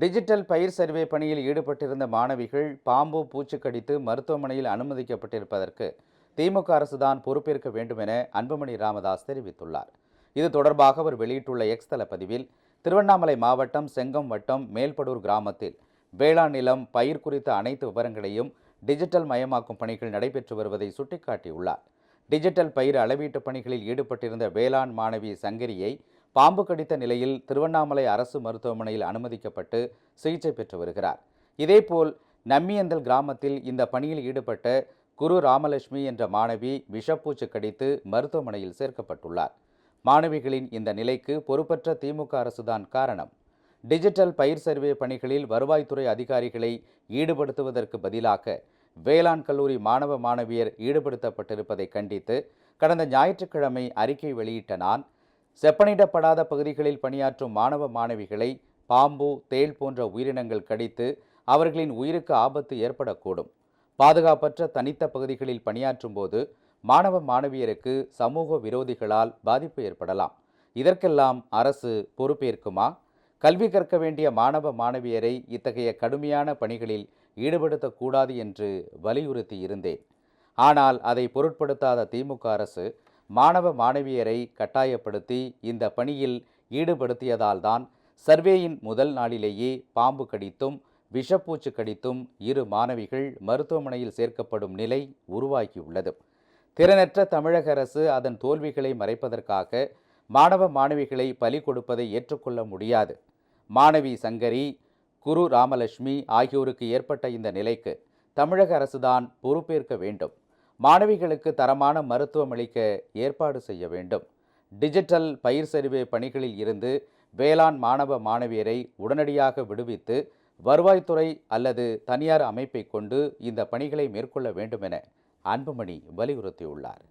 Digital பயிர் survey பணியில் ஈடுபட்டிருந்த மாணவிகள் பாம்பு பூச்சி கடித்து மருத்துவமனையில் அனுமதிக்கப்பட்டிருப்பதற்கு திமுக அரசுதான் பொறுப்பேற்க வேண்டும் என அன்புமணி ராமதாஸ் தெரிவித்துள்ளார். இது தொடர்பாக அவர் வெளியிட்டுள்ள எக்ஸ் தள பதிவில் திருவண்ணாமலை மாவட்டம் செங்கம் வட்டம் மேல்படூர் கிராமத்தில் வேளாண் நிலம் பயிர் குறித்த அனைத்து விவரங்களையும் டிஜிட்டல் மயமாக்கும் பணிகள் நடைபெற்று வருவதை சுட்டிக்காட்டியுள்ளார். டிஜிட்டல் பயிர் அளவீட்டு பணிகளில் ஈடுபட்டிருந்த வேளாண் மாணவி சங்கரியை பாம்பு கடித்த நிலையில் திருவண்ணாமலை அரசு மருத்துவமனையில் அனுமதிக்கப்பட்டு சிகிச்சை பெற்று வருகிறார். இதேபோல் நம்மியந்தல் கிராமத்தில் இந்த பணியில் ஈடுபட்ட குரு ராமலட்சுமி என்ற மாணவி விஷப்பூச்சு கடித்து மருத்துவமனையில் சேர்க்கப்பட்டுள்ளார். மாணவிகளின் இந்த நிலைக்கு பொறுப்பற்ற திமுக அரசுதான் காரணம். டிஜிட்டல் பயிர் சர்வே பணிகளில் வருவாய்த்துறை அதிகாரிகளை ஈடுபடுத்துவதற்கு பதிலாக வேளாண் கல்லூரி மாணவ மாணவியர் ஈடுபடுத்தப்பட்டிருப்பதை கண்டித்து கடந்த ஞாயிற்றுக்கிழமை அறிக்கை வெளியிட்ட நான் செப்பனிடப்படாத பகுதிகளில் பணியாற்றும் மாணவ மாணவிகளை பாம்பு தேள் போன்ற உயிரினங்கள் கடித்து அவர்களின் உயிருக்கு ஆபத்து ஏற்படக்கூடும். பாதுகாப்பற்ற தனித்த பகுதிகளில் பணியாற்றும் போது மாணவ மாணவியருக்கு சமூக விரோதிகளால் பாதிப்பு ஏற்படலாம். இதற்கெல்லாம் அரசு பொறுப்பேற்குமா? கல்வி கற்க வேண்டிய மாணவ மாணவியரை இத்தகைய கடுமையான பணிகளில் ஈடுபடுத்தக்கூடாது என்று வலியுறுத்தி இருந்தேன் ஆனால் அதை பொருட்படுத்தாத திமுக அரசு மாணவ மாணவியரை கட்டாயப்படுத்தி இந்த பணியில் ஈடுபடுத்தியதால்தான் சர்வேயின் முதல் நாளிலேயே பாம்பு கடித்தும் விஷப்பூச்சு கடித்தும் இரு மாணவிகள் மருத்துவமனையில் சேர்க்கப்படும் நிலை உருவாகியுள்ளது. திறனற்ற தமிழக அரசு அதன் தோல்விகளை மறைப்பதற்காக மாணவ மாணவிகளை பலி கொடுப்பதை ஏற்றுக்கொள்ள முடியாது. மாணவி சங்கரி குரு ராமலட்சுமி ஆகியோருக்கு ஏற்பட்ட இந்த நிலைக்கு தமிழக அரசுதான் பொறுப்பேற்க வேண்டும். மாணவிகளுக்கு தரமான மருத்துவம் அளிக்க ஏற்பாடு செய்ய வேண்டும். டிஜிட்டல் பயிர் சரிவே பணிகளில் இருந்து வேளாண் மாணவ மாணவியரை உடனடியாக விடுவித்து வருவாய்த்துறை அல்லது தனியார் அமைப்பை கொண்டு இந்த பணிகளை மேற்கொள்ள வேண்டும் என அன்புமணி வலியுறுத்தியுள்ளார்.